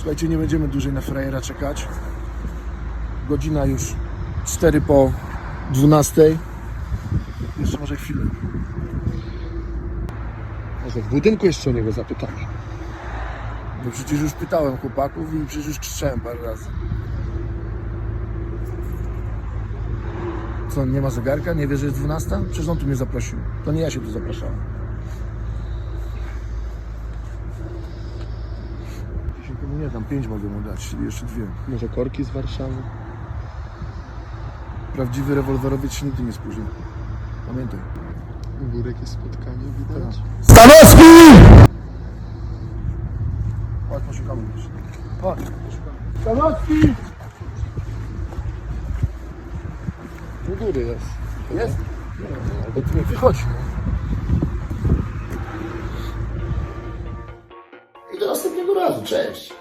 Słuchajcie, nie będziemy dłużej na frajera czekać. Godzina już 4 po 12. Jeszcze może chwilę. Może w budynku jeszcze o niego zapytamy. Bo przecież już pytałem chłopaków i przecież już krzyczałem parę razy. Co, nie ma zegarka? Nie wie, że jest 12? Przecież on tu mnie zaprosił. To nie ja się tu zapraszałem. 10 mu nie dam, 5 mogę mu dać, czyli jeszcze dwie. Może korki z Warszawy? Prawdziwy rewolwerowiec się nigdy nie spóźni. Pamiętaj. U góry jakieś spotkanie widać. Stanowski! Chodź, poszukamy gdzieś. Chodź, poszukamy. Stanowski! U góry jest. Jest? Albo tu nie wychodzi. I do następnego razu. Cześć.